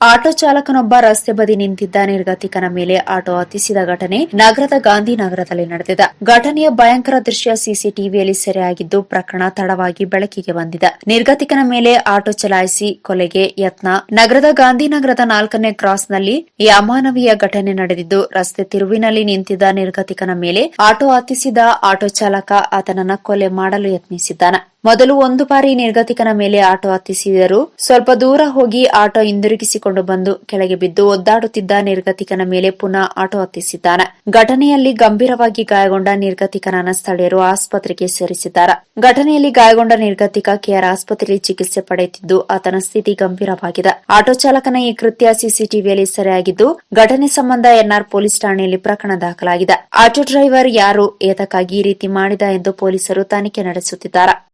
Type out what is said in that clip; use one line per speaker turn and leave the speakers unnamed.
Auto ಚಾಲಕನೊಬ್ಬ ರಸ್ತೆ ಬದಿ ನಿಂತಿದ್ದ ನಿರ್ಗತಿಕನ ಮೇಲೆ ಆಟೋ ಹತ್ತಿಸಿದ ಘಟನೆ ನಗರದ ಗಾಂಧಿನಗರದಲ್ಲಿ ನಡೆದಿದೆ. ಘಟನೆಯ ಭಯಂಕರ ದೃಶ್ಯ ಸಿಸಿಟಿವಿಯಲ್ಲಿ ಸೆರೆಯಾಗಿದ್ದು ಪ್ರಕರಣ ತಡವಾಗಿ ಬೆಳಕಿಗೆ ಬಂದಿದೆ. ನಿರ್ಗತಿಕನ ಮೇಲೆ ಆಟೋ ಚಲಾಯಿಸಿ ಕೊಲೆಗೆ ಯತ್ನ. ನಗರದ ಗಾಂಧಿನಗರದ ನಾಲ್ಕನೇ ಕ್ರಾಸ್ನಲ್ಲಿ ಈ ಅಮಾನವೀಯ ಘಟನೆ ನಡೆದಿದ್ದು ರಸ್ತೆ ತಿರುವಿನಲ್ಲಿ ನಿಂತಿದ್ದ ನಿರ್ಗತಿಕನ ಮೇಲೆ ಆಟೋ ಹತ್ತಿಸಿದ ಆಟೋ ಚಾಲಕ ಆತನನ್ನ ಕೊಲೆ ಮಾಡಲು ಯತ್ನಿಸಿದ್ದಾನೆ. ಮೊದಲು ಒಂದು ಬಾರಿ ನಿರ್ಗತಿಕನ ಮೇಲೆ ಆಟೋ ಹತ್ತಿಸಿದರು. ಸ್ವಲ್ಪ ದೂರ ಹೋಗಿ ಆಟೋ ಹಿಂದಿರುಗಿಸಿಕೊಂಡು ಬಂದು ಕೆಳಗೆ ಬಿದ್ದು ಒದ್ದಾಡುತ್ತಿದ್ದ ನಿರ್ಗತಿಕನ ಮೇಲೆ ಪುನಃ ಆಟೋ ಹತ್ತಿಸಿದ್ದಾನೆ. ಘಟನೆಯಲ್ಲಿ ಗಂಭೀರವಾಗಿ ಗಾಯಗೊಂಡ ನಿರ್ಗತಿಕನನ್ನ ಸ್ಥಳೀಯರು ಆಸ್ಪತ್ರೆಗೆ ಸೇರಿಸಿದ್ದಾರೆ. ಘಟನೆಯಲ್ಲಿ ಗಾಯಗೊಂಡ ನಿರ್ಗತಿಕ ಕೆಆರ್ ಆಸ್ಪತ್ರೆಯಲ್ಲಿ ಚಿಕಿತ್ಸೆ ಪಡೆಯುತ್ತಿದ್ದು ಆತನ ಸ್ಥಿತಿ ಗಂಭೀರವಾಗಿದೆ. ಆಟೋ ಚಾಲಕನ ಈ ಕೃತ್ಯ ಸಿಸಿಟಿವಿಯಲ್ಲಿ ಸೆರೆಯಾಗಿದ್ದು, ಘಟನೆ ಸಂಬಂಧ ಎನ್ಆರ್ ಪೊಲೀಸ್ ಠಾಣೆಯಲ್ಲಿ ಪ್ರಕರಣ ದಾಖಲಾಗಿದೆ. ಆಟೋ ಡ್ರೈವರ್ ಯಾರು, ಏತಕ್ಕಾಗಿ ಈ ರೀತಿ ಮಾಡಿದ ಎಂದು ಪೊಲೀಸರು ತನಿಖೆ ನಡೆಸುತ್ತಿದ್ದಾರೆ.